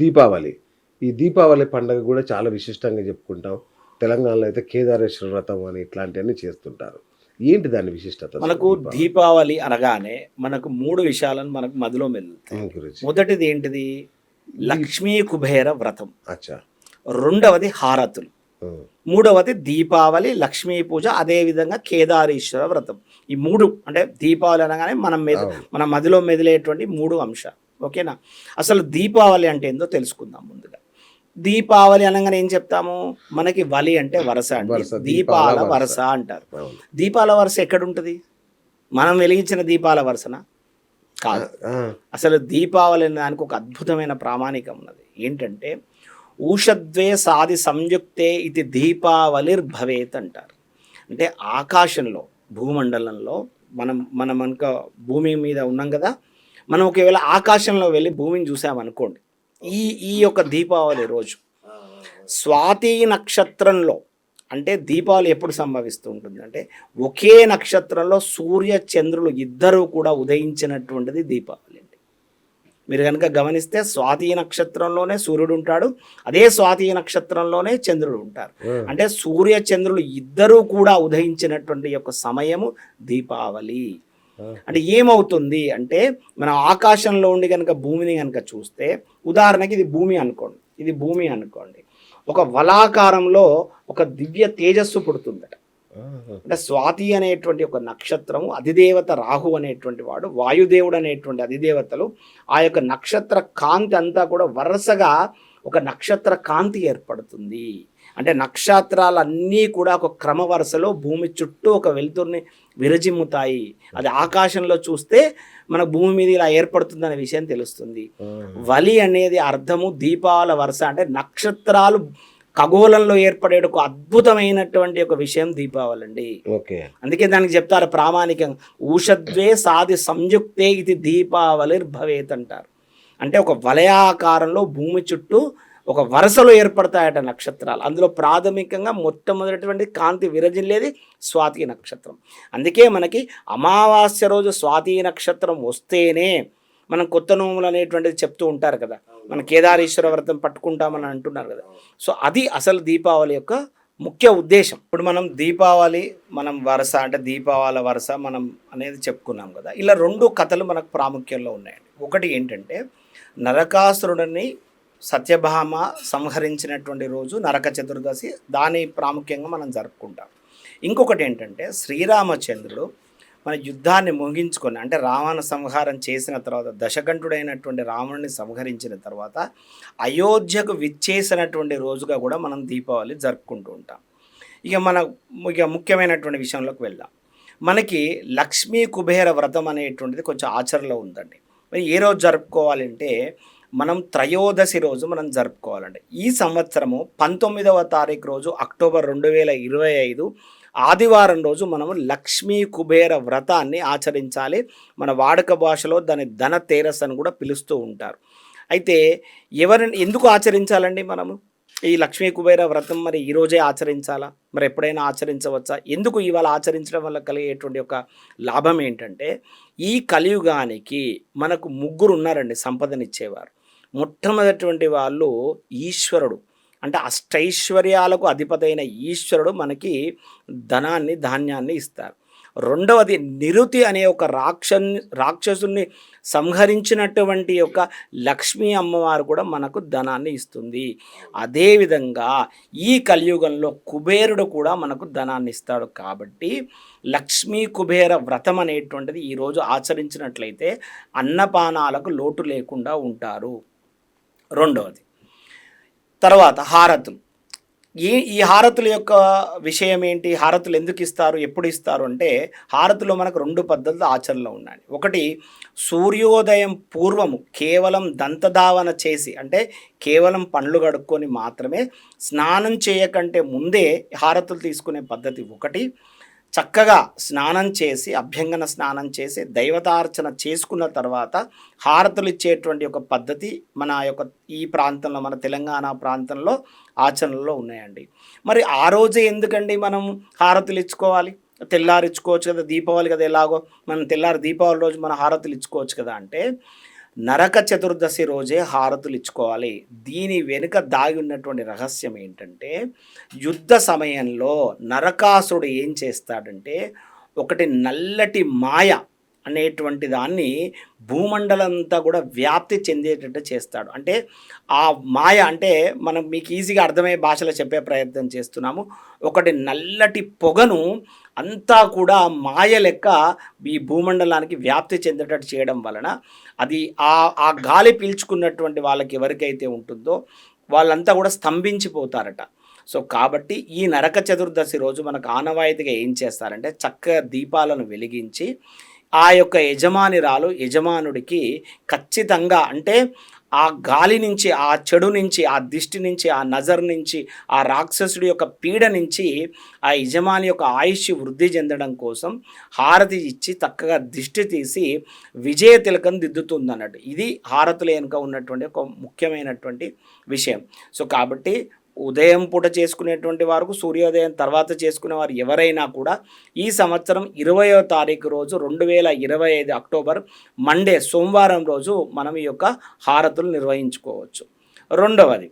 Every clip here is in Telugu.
దీపావళి. ఈ దీపావళి పండుగ కూడా చాలా విశిష్టంగా చెప్పుకుంటాం. తెలంగాణలో అయితే కేదారేశ్వర వ్రతం అని ఇట్లాంటివన్నీ చేస్తుంటారు. ఏంటి దాని విశిష్టత? మనకు దీపావళి? అనగానే మనకు మూడు విషయాలను మనకు మదిలో గురుజీ. మొదటిది ఏంటిది? లక్ష్మీ కుబేర వ్రతం. అచ్చా. రెండవది హారతులు. మూడవది దీపావళి లక్ష్మీ పూజ అదేవిధంగా కేదారేశ్వర వ్రతం. ఈ మూడు అంటే దీపావళి అనగానే మనం మెద. మన మదిలో మెదిలేటువంటి మూడు అంశాలు. ఓకేనా? అసలు దీపావళి అంటే ఏందో తెలుసుకుందాం ముందుగా. దీపావళి అనగానే ఏం చెప్తాము? మనకి వలి అంటే వరస అంటే దీపాల వరస. అంటారు. దీపాల వరుస ఎక్కడుంటుంది? మనం వెలిగించిన దీపాల వరుసన? కాదు. అసలు దీపావళి అనే దానికి ఒక అద్భుతమైన ప్రామాణికం ఉన్నది. ఏంటంటే ఊషద్వే సాది సంయుక్తే ఇది దీపావళిర్భవేత్ అంటారు. అంటే ఆకాశంలో భూమండలంలో మనం మనం కనుక భూమి మీద ఉన్నాం కదా మనం ఒకవేళ ఆకాశంలో వెళ్ళి భూమిని చూసామనుకోండి ఈ ఈ యొక్క దీపావళి రోజు స్వాతి నక్షత్రంలో అంటే దీపావళి ఎప్పుడు సంభవిస్తూ ఉంటుంది అంటే ఒకే నక్షత్రంలో సూర్య చంద్రులు ఇద్దరు కూడా ఉదయించినటువంటిది దీపావళి అండి. మీరు కనుక గమనిస్తే స్వాతి నక్షత్రంలోనే సూర్యుడు ఉంటాడు అదే స్వాతి నక్షత్రంలోనే చంద్రుడు ఉంటారు. అంటే సూర్య చంద్రులు ఇద్దరూ కూడా ఉదయించినటువంటి యొక్క సమయము దీపావళి. అంటే ఏమవుతుంది అంటే మనం ఆకాశంలో ఉండి కనుక భూమిని కనుక చూస్తే ఉదాహరణకి ఇది భూమి అనుకోండి ఇది భూమి అనుకోండి. ఒక వలాకారంలో ఒక దివ్య తేజస్సు పుడుతుందట. అంటే స్వాతి అనేటువంటి ఒక నక్షత్రము అధిదేవత రాహు అనేటువంటి వాడు వాయుదేవుడు అనేటువంటి అధిదేవతలు ఆ యొక్క నక్షత్ర కాంతి అంతా కూడా వరుసగా ఒక నక్షత్ర కాంతి ఏర్పడుతుంది. అంటే నక్షత్రాలన్నీ కూడా ఒక క్రమ వరుసలో భూమి చుట్టూ ఒక వెలుతుర్ని విరజిమ్ముతాయి. అది ఆకాశంలో చూస్తే మన భూమి మీద ఇలా ఏర్పడుతుందనే విషయం తెలుస్తుంది. వలి అనేది అర్థము దీపాల వరుస అంటే నక్షత్రాలు ఖగోళంలో ఏర్పడే ఒక అద్భుతమైనటువంటి ఒక విషయం దీపావళి అండి. ఓకే. అందుకే దానికి చెప్తారు ప్రామాణికంగా ఊషద్వే సాది సంయుక్తే ఇది దీపావళిర్భవేత్ అంటారు. అంటే ఒక వలయాకారంలో భూమి చుట్టూ ఒక వరుసలో ఏర్పడతాయట నక్షత్రాలు. అందులో ప్రాథమికంగా మొట్టమొదటిటువంటి కాంతి విరజిల్లేది స్వాతి నక్షత్రం. అందుకే మనకి అమావాస్య రోజు స్వాతి నక్షత్రం వస్తేనే మనం కొత్త నోములు అనేటువంటిది చెప్తూ ఉంటారు కదా. మన కేదారేశ్వర వ్రతం పట్టుకుంటామని అంటున్నారు కదా. సో అది అసలు దీపావళి యొక్క ముఖ్య ఉద్దేశం. ఇప్పుడు మనం దీపావళి మనం వరస అంటే దీపావళి వరస మనం అనేది చెప్పుకున్నాం కదా. ఇలా రెండు కథలు మనకు ప్రాముఖ్యంలో ఉన్నాయండి. ఒకటి ఏంటంటే నరకాసురుడిని సత్యభామ సంహరించినటువంటి రోజు నరక చతుర్దశి. దాని ప్రాముఖ్యంగా మనం జరుపుకుంటాం. ఇంకొకటి ఏంటంటే శ్రీరామచంద్రుడు మన యుద్ధాన్ని ముగించుకొని అంటే రావణ సంహారం చేసిన తర్వాత దశకంఠుడైనటువంటి రావణుని సంహరించిన తర్వాత అయోధ్యకు విచ్చేసినటువంటి రోజుగా కూడా మనం దీపావళి జరుపుకుంటూ ఉంటాం. ఇక మన ఇక ముఖ్యమైనటువంటి విషయంలోకి వెళ్దాం. మనకి లక్ష్మీ కుబేర వ్రతం అనేటువంటిది కొంచెం ఆచరణలో ఉందండి. మరి ఏ రోజు జరుపుకోవాలంటే మనం త్రయోదశి రోజు మనం జరుపుకోవాలండి. ఈ సంవత్సరము పంతొమ్మిదవ తారీఖు రోజు అక్టోబర్ రెండు వేల ఇరవై ఐదు ఆదివారం రోజు మనము లక్ష్మీ కుబేర వ్రతాన్ని ఆచరించాలి. మన వాడుక భాషలో దాని ధన తేరస్ అని కూడా పిలుస్తూ ఉంటారు. అయితే ఎవరిని ఎందుకు ఆచరించాలండి మనము? ఈ లక్ష్మీ కుబేర వ్రతం మరి ఈరోజే ఆచరించాలా? మరి ఎప్పుడైనా ఆచరించవచ్చా? ఎందుకు ఇవాళ ఆచరించడం వల్ల కలిగేటువంటి ఒక లాభం ఏంటంటే ఈ కలియుగానికి మనకు ముగ్గురు ఉన్నారండి సంపదనిచ్చేవారు. మొట్టమొదటిటువంటి వాళ్ళు ఈశ్వరుడు. అంటే అష్టైశ్వర్యాలకు అధిపతైన ఈశ్వరుడు మనకి ధనాన్ని ధాన్యాన్ని ఇస్తారు. రెండవది నిరుతి అనే ఒక రాక్ష రాక్షసుని సంహరించినటువంటి యొక్క లక్ష్మీ అమ్మవారు కూడా మనకు ధనాన్ని ఇస్తుంది. అదేవిధంగా ఈ కలియుగంలో కుబేరుడు కూడా మనకు ధనాన్ని ఇస్తాడు కాబట్టి లక్ష్మీ కుబేర వ్రతం అనేటువంటిది ఈరోజు ఆచరించినట్లయితే అన్నపానాలకు లోటు లేకుండా ఉంటారు. రెండవది. తర్వాత హారతులు. ఈ ఈ హారతుల యొక్క విషయం ఏంటి? హారతులు ఎందుకు ఇస్తారు? ఎప్పుడు ఇస్తారు? అంటే హారతులు మనకు రెండు పద్ధతులు ఆచరణలో ఉన్నాయి. ఒకటి సూర్యోదయం పూర్వము కేవలం దంతధావన చేసి అంటే కేవలం పండ్లు కడుక్కొని మాత్రమే స్నానం చేయకంటే ముందే హారతులు తీసుకునే పద్ధతి ఒకటి. చక్కగా స్నానం చేసి అభ్యంగన స్నానం చేసి దైవతార్చన చేసుకున్న తర్వాత హారతులు ఇచ్చేటువంటి ఒక పద్ధతి మన యొక్క ఈ ప్రాంతంలో మన తెలంగాణ ప్రాంతంలో ఆచరణలో ఉన్నాయండి. మరి ఆ రోజే ఎందుకండి మనం హారతులు ఇచ్చుకోవాలి? తెల్లారిచ్చుకోవచ్చు కదా దీపావళి కదా ఎలాగో మనం తెల్లారి దీపావళి రోజు మన హారతులు ఇచ్చుకోవచ్చు కదా అంటే నరక చతుర్దశి రోజే హారతులు ఇచ్చుకోవాలి. దీని వెనుక దాగి ఉన్నటువంటి రహస్యం ఏంటంటే యుద్ధ సమయంలో నరకాసుడు ఏం చేస్తాడంటే ఒకటి నల్లటి మాయ అనేటువంటి దాన్ని భూమండలంతా కూడా వ్యాప్తి చెందేటట్టు చేస్తాడు. అంటే ఆ మాయ అంటే మనం మీకు ఈజీగా అర్థమయ్యే భాషలో చెప్పే ప్రయత్నం చేస్తున్నాము. ఒకటి నల్లటి పొగను అంతా కూడా మాయ లెక్క ఈ భూమండలానికి వ్యాప్తి చెందేటట్టు చేయడం వలన అది ఆ ఆ గాలి పీల్చుకున్నటువంటి వాళ్ళకి ఎవరికైతే ఉంటుందో వాళ్ళంతా కూడా స్తంభించిపోతారట. సో కాబట్టి ఈ నరక చతుర్దశి రోజు మనకు ఆనవాయితీగా ఏం చేస్తారంటే చక్క దీపాలను వెలిగించి ఆ యొక్క యజమానిరాలు యజమానుడికి ఖచ్చితంగా అంటే ఆ గాలి నుంచి ఆ చెడు నుంచి ఆ దిష్టి నుంచి ఆ నజర్ నుంచి ఆ రాక్షసుడి యొక్క పీడ నుంచి ఆ యజమాని యొక్క ఆయుష్ వృద్ధి చెందడం కోసం హారతి ఇచ్చి చక్కగా దిష్టి తీసి విజయ తిలకం దిద్దుతుంది అన్నట్టు ఇది హారతుల వెనుక ఉన్నటువంటి ఒక ముఖ్యమైనటువంటి విషయం. సో కాబట్టి ఉదయం పూట చేసుకునేటువంటి వారు సూర్యోదయం తర్వాత చేసుకునే వారు ఎవరైనా కూడా ఈ సంవత్సరం ఇరవయో తారీఖు రోజు రెండు వేల ఇరవై ఐదు అక్టోబర్ మండే సోమవారం రోజు మనం ఈ యొక్క హారతులు నిర్వహించుకోవచ్చు. రెండవది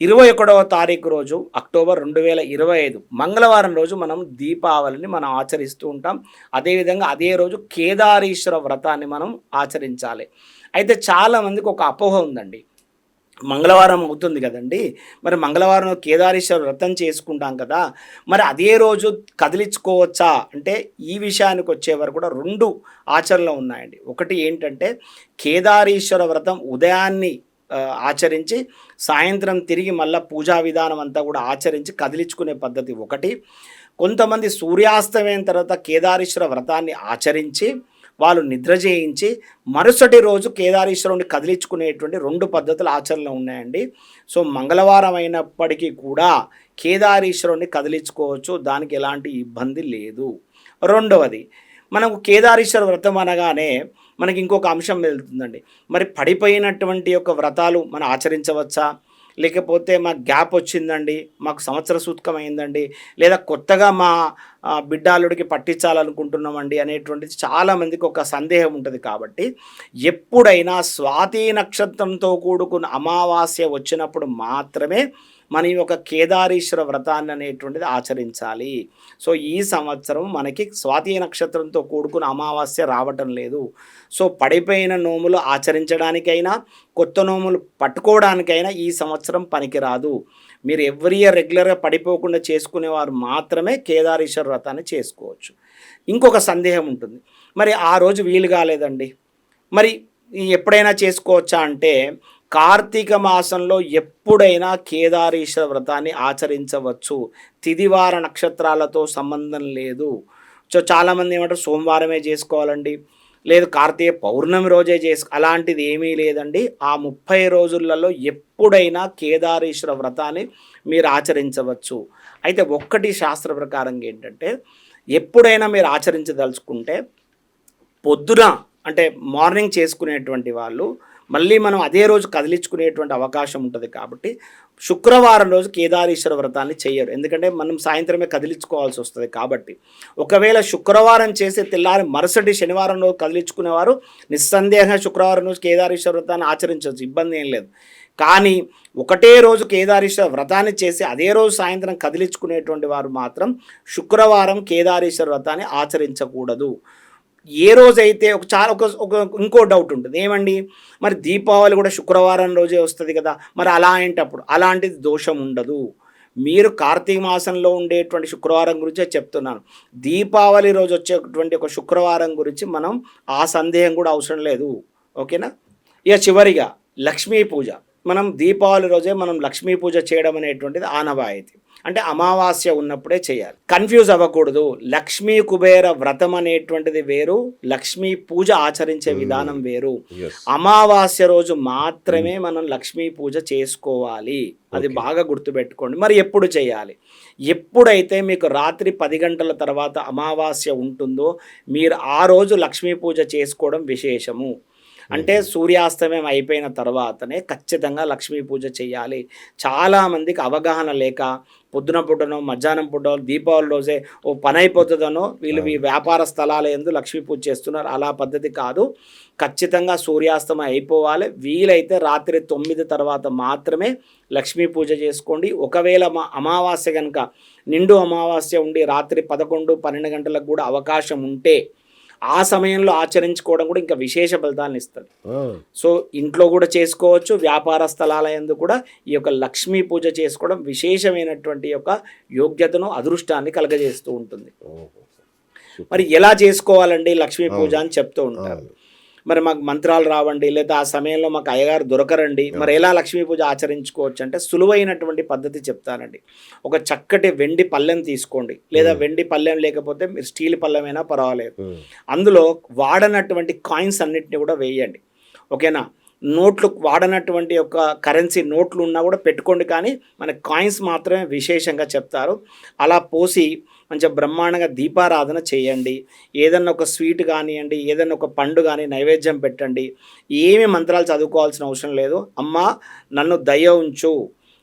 ఇరవై ఒకటవ తారీఖు రోజు అక్టోబర్ రెండు వేల ఇరవై ఐదు మంగళవారం రోజు మనం దీపావళిని మనం ఆచరిస్తూ ఉంటాం. అదేవిధంగా అదే రోజు కేదారీశ్వర వ్రతాన్ని మనం ఆచరించాలి. అయితే చాలామందికి ఒక అపోహ ఉందండి. మంగళవారం అవుతుంది కదండి. మరి మంగళవారం కేదారేశ్వర వ్రతం చేసుకుంటాం కదా. మరి అదే రోజు కదిలించుకోవచ్చా? అంటే ఈ విషయానికి వచ్చేవారు కూడా రెండు ఆచరణలు ఉన్నాయండి. ఒకటి ఏంటంటే కేదారేశ్వర వ్రతం ఉదయాన్ని ఆచరించి సాయంత్రం తిరిగి మళ్ళీ పూజా విధానం అంతా కూడా ఆచరించి కదిలించుకునే పద్ధతి ఒకటి. కొంతమంది సూర్యాస్తమయం తర్వాత కేదారేశ్వర వ్రతాన్ని ఆచరించి వాళ్ళు నిద్ర చేయించి మరుసటి రోజు కేదారేశ్వరుని కదిలించుకునేటువంటి రెండు పద్ధతులు ఆచరణలో ఉన్నాయండి. సో మంగళవారం అయినప్పటికీ కూడా కేదారేశ్వరుని కదిలించుకోవచ్చు. దానికి ఎలాంటి ఇబ్బంది లేదు. రెండవది మనకు కేదారేశ్వర వ్రతం అనగానే మనకి ఇంకొక అంశం వెళ్తుందండి. మరి పడిపోయినటువంటి యొక్క వ్రతాలు మనం ఆచరించవచ్చా? లేకపోతే మాకు గ్యాప్ వచ్చిందండి మాకు సంవత్సర సూతకం అయిందండి లేదా కొత్తగా మా బిడ్డ బిడ్డాలుడికి పట్టించాలనుకుంటున్నామండి అనేటువంటిది చాలామందికి ఒక సందేహం ఉంటుంది కాబట్టి ఎప్పుడైనా స్వాతి నక్షత్రంతో కూడుకున్న అమావాస్య వచ్చినప్పుడు మాత్రమే మన ఈ యొక్క కేదారీశ్వర వ్రతాన్ని అనేటువంటిది ఆచరించాలి. సో ఈ సంవత్సరం మనకి స్వాతి నక్షత్రంతో కూడుకున్న అమావాస్య రావటం లేదు. సో పడిపోయిన నోములు ఆచరించడానికైనా కొత్త నోములు పట్టుకోవడానికైనా ఈ సంవత్సరం పనికిరాదు. మీరు ఎవ్రీ ఇయర్ రెగ్యులర్గా పడిపోకుండా చేసుకునేవారు మాత్రమే కేదారేశ్వర వ్రతాన్ని చేసుకోవచ్చు. ఇంకొక సందేహం ఉంటుంది. మరి ఆ రోజు వీలు కాలేదండి. మరి ఎప్పుడైనా చేసుకోవచ్చా అంటే కార్తీక మాసంలో ఎప్పుడైనా కేదారీశ్వర వ్రతాన్ని ఆచరించవచ్చు. తిదివార నక్షత్రాలతో సంబంధం లేదు. సో చాలామంది ఏమంటారు సోమవారమే చేసుకోవాలండి. లేదు కార్తీక పౌర్ణమి రోజే చేసు అలాంటిది ఏమీ లేదండి. ఆ ముప్పై రోజులలో ఎప్పుడైనా కేదారీశ్వర వ్రతాన్ని మీరు ఆచరించవచ్చు. అయితే ఒక్కటి శాస్త్ర ప్రకారంగా ఏంటంటే ఎప్పుడైనా మీరు ఆచరించదలుచుకుంటే పొద్దున అంటే మార్నింగ్ చేసుకునేటువంటి వాళ్ళు మళ్ళీ మనం అదే రోజు కదిలించుకునేటువంటి అవకాశం ఉంటుంది కాబట్టి శుక్రవారం రోజు కేదారేశ్వర వ్రతాన్ని చేయరు. ఎందుకంటే మనం సాయంత్రమే కదిలించుకోవాల్సి వస్తుంది కాబట్టి. ఒకవేళ శుక్రవారం చేసే తెల్లారి మరుసటి శనివారం రోజు కదిలించుకునేవారు నిస్సందేహంగా శుక్రవారం రోజు కేదారేశ్వర వ్రతాన్ని ఆచరించవచ్చు. ఇబ్బంది ఏం లేదు. కానీ ఒకటే రోజు కేదారేశ్వర వ్రతాన్ని చేసి అదే రోజు సాయంత్రం కదిలించుకునేటువంటి వారు మాత్రం శుక్రవారం కేదారేశ్వర వ్రతాన్ని ఆచరించకూడదు. ఏ రోజైతే ఒక చాలా ఒక ఒక ఇంకో డౌట్ ఉంటుంది. ఏమండి? మరి దీపావళి కూడా శుక్రవారం రోజే వస్తుంది కదా. మరి అలా ఏంటప్పుడు అలాంటిది దోషం ఉండదు. మీరు కార్తీక మాసంలో ఉండేటువంటి శుక్రవారం గురించే చెప్తున్నాను. దీపావళి రోజు వచ్చేటువంటి ఒక శుక్రవారం గురించి మనం ఆ సందేహం కూడా అవసరం లేదు. ఓకేనా? ఇక చివరిగా లక్ష్మీ పూజ. మనం దీపావళి రోజే మనం లక్ష్మీ పూజ చేయడం అనేటువంటిది ఆనవాయితీ. అంటే అమావాస్య ఉన్నప్పుడే చేయాలి. కన్ఫ్యూజ్ అవ్వకూడదు. లక్ష్మీ కుబేర వ్రతం అనేటువంటిది వేరు. లక్ష్మీ పూజ ఆచరించే విధానం వేరు. అమావాస్య రోజు మాత్రమే మనం లక్ష్మీ పూజ చేసుకోవాలి. అది. బాగా గుర్తుపెట్టుకోండి. మరి ఎప్పుడు చేయాలి? ఎప్పుడైతే మీకు రాత్రి పది గంటల తర్వాత అమావాస్య ఉంటుందో మీరు ఆ రోజు లక్ష్మీ పూజ చేసుకోవడం విశేషము. అంటే సూర్యాస్తమయం అయిపోయిన తర్వాతనే ఖచ్చితంగా లక్ష్మీ పూజ చేయాలి. చాలామందికి అవగాహన లేక పొద్దున పుట్టనో మధ్యాహ్నం పుట్టనో దీపావళి రోజే ఓ పని అయిపోతుందనో వీళ్ళు ఈ వ్యాపార స్థలాల ఎందు లక్ష్మీ పూజ చేస్తున్నారు. అలా పద్ధతి కాదు. ఖచ్చితంగా సూర్యాస్తమయం అయిపోవాలి. వీలైతే రాత్రి తొమ్మిది తర్వాత మాత్రమే లక్ష్మీ పూజ చేసుకోండి. ఒకవేళ మా అమావాస్య కనుక నిండు అమావాస్య ఉండి రాత్రి పదకొండు పన్నెండు గంటలకు కూడా అవకాశం ఉంటే ఆ సమయంలో ఆచరించుకోవడం కూడా ఇంకా విశేష ఫలితాలను ఇస్తుంది. సో ఇంట్లో కూడా చేసుకోవచ్చు వ్యాపార స్థలాల యందు కూడా ఈ యొక్క లక్ష్మీ పూజ చేసుకోవడం విశేషమైనటువంటి యొక్క యోగ్యతను అదృష్టాన్ని కలగజేస్తూ ఉంటుంది. మరి ఎలా చేసుకోవాలండి లక్ష్మీ పూజ అని చెప్తూ ఉంటారు. మరి మాకు మంత్రాలు రావండి లేదా ఆ సమయంలో మాకు అయ్యగారు దొరకరండి మరి ఎలా లక్ష్మీ పూజ ఆచరించుకోవచ్చు అంటే సులువైనటువంటి పద్ధతి చెప్తానండి. ఒక చక్కటి వెండి పళ్ళెం తీసుకోండి లేదా వెండి పళ్ళెం లేకపోతే మీరు స్టీల్ పళ్ళెమైనా పర్వాలేదు. అందులో వాడనటువంటి కాయిన్స్ అన్నిటిని కూడా వేయండి. ఓకేనా? నోట్లు వాడనటువంటి యొక్క కరెన్సీ నోట్లు ఉన్నా కూడా పెట్టుకోండి కానీ మన కాయిన్స్ మాత్రమే విశేషంగా చెప్తారు. అలా పోసి మంచిగా బ్రహ్మాండంగా దీపారాధన చేయండి. ఏదన్నా ఒక స్వీట్ కానివ్వండి ఏదన్నా ఒక పండు కానీ నైవేద్యం పెట్టండి. ఏమి మంత్రాలు చదువుకోవాల్సిన అవసరం లేదు. అమ్మా నన్ను దయ ఉంచు.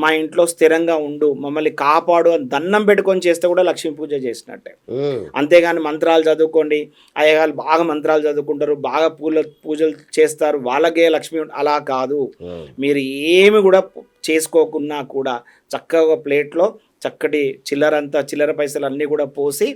మా ఇంట్లో స్థిరంగా ఉండు. మమ్మల్ని కాపాడు అని దండం పెట్టుకొని చేస్తే కూడా లక్ష్మీ పూజ చేసినట్టే. అంతేగాని మంత్రాలు చదువుకోండి. అయ్యగారు బాగా మంత్రాలు చదువుకుంటారు. బాగా పూల పూజలు చేస్తారు. వాళ్ళకే లక్ష్మి అలా కాదు. మీరు ఏమి కూడా చేసుకోకున్నా కూడా చక్కగా ప్లేట్లో చక్కటి చిల్లరంతా చిల్లర పైసలు అన్నీ కూడా పోసి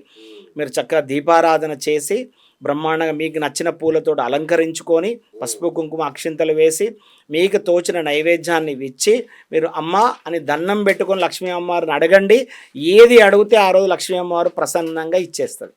మీరు చక్కగా దీపారాధన చేసి బ్రహ్మాండంగా మీకు నచ్చిన పూలతో అలంకరించుకొని పసుపు కుంకుమ అక్షింతలు వేసి మీకు తోచిన నైవేద్యాన్ని ఇచ్చి మీరు అమ్మ అని దండం పెట్టుకొని లక్ష్మీ అమ్మవారిని అడగండి. ఏది అడిగితే ఆ రోజు లక్ష్మీ అమ్మవారు ప్రసన్నంగా ఇచ్చేస్తారు.